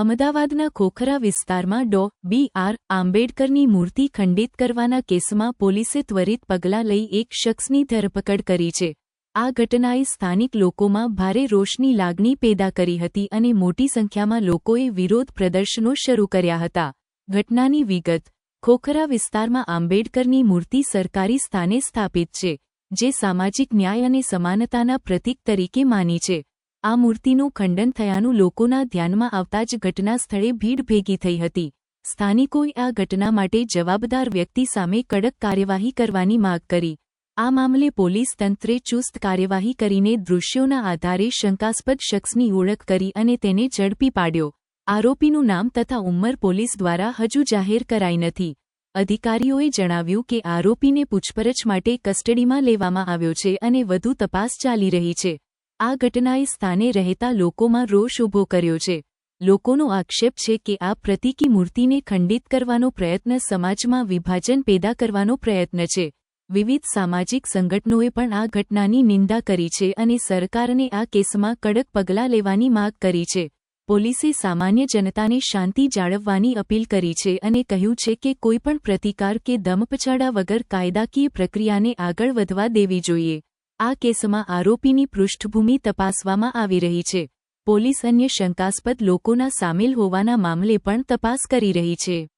અમદાવાદના ખોખરા વિસ્તારમાં ડો. બી. આર. આંબેડકરની મૂર્તિ ખંડિત કરવાના કેસમાં પોલીસે ત્વરિત પગલાં લઈ એક શખ્સની ધરપકડ કરી છે. આ ઘટનાએ સ્થાનિક લોકોમાં ભારે રોષની લાગણી પેદા કરી હતી અને મોટી સંખ્યામાં લોકોએ વિરોધ પ્રદર્શનો શરૂ કર્યા હતા. ઘટનાની વિગત. ખોખરા વિસ્તારમાં આંબેડકરની મૂર્તિ સરકારી સ્થાને સ્થાપિત છે, જે સામાજિક ન્યાય અને સમાનતાના પ્રતીક તરીકે માની છે. આ મૂર્તિનું ખંડન થયાનું લોકોના ધ્યાનમાં આવતા જ ઘટના સ્થળે ભીડ ભેગી થઈ હતી. સ્થાનિકોએ આ ઘટના માટે જવાબદાર વ્યક્તિ સામે કડક કાર્યવાહી કરવાની માગ કરી. આ મામલે પોલીસ તંત્રે ચુસ્ત કાર્યવાહી કરીને દૃશ્યોના આધારે શંકાસ્પદ શખ્સની ઓળખ કરી અને તેને ઝડપી પાડ્યો. આરોપીનું નામ તથા ઉંમર પોલીસ દ્વારા હજુ જાહેર કરાઈ નથી. અધિકારીઓએ જણાવ્યું કે આરોપીને પૂછપરછ માટે કસ્ટડીમાં લેવામાં આવ્યો છે અને વધુ તપાસ ચાલી રહી છે. આ ઘટનાએ સ્થાને રહેતા લોકોમાં રોષ ઊભો કર્યો છે. લોકોનો આક્ષેપ છે કે આ પ્રતીકી મૂર્તિને ખંડિત કરવાનો પ્રયત્ન સમાજમાં વિભાજન પેદા કરવાનો પ્રયત્ન છે. વિવિધ સામાજિક સંગઠનોએ પણ આ ઘટનાની નિંદા કરી છે અને સરકારને આ કેસમાં કડક પગલાં લેવાની માગ કરી છે. પોલીસે સામાન્ય જનતાને શાંતિ જાળવવાની અપીલ કરી છે અને કહ્યું છે કે કોઈપણ પ્રતિકાર કે દમપછાડા વગર કાયદાકીય પ્રક્રિયાને આગળ વધવા દેવી જોઈએ. આ કેસમાં આરોપીની પૃષ્ઠભૂમિ તપાસવામાં આવી રહી છે. પોલીસ અન્ય શંકાસ્પદ લોકોના સામેલ હોવાના મામલે પણ તપાસ કરી રહી છે.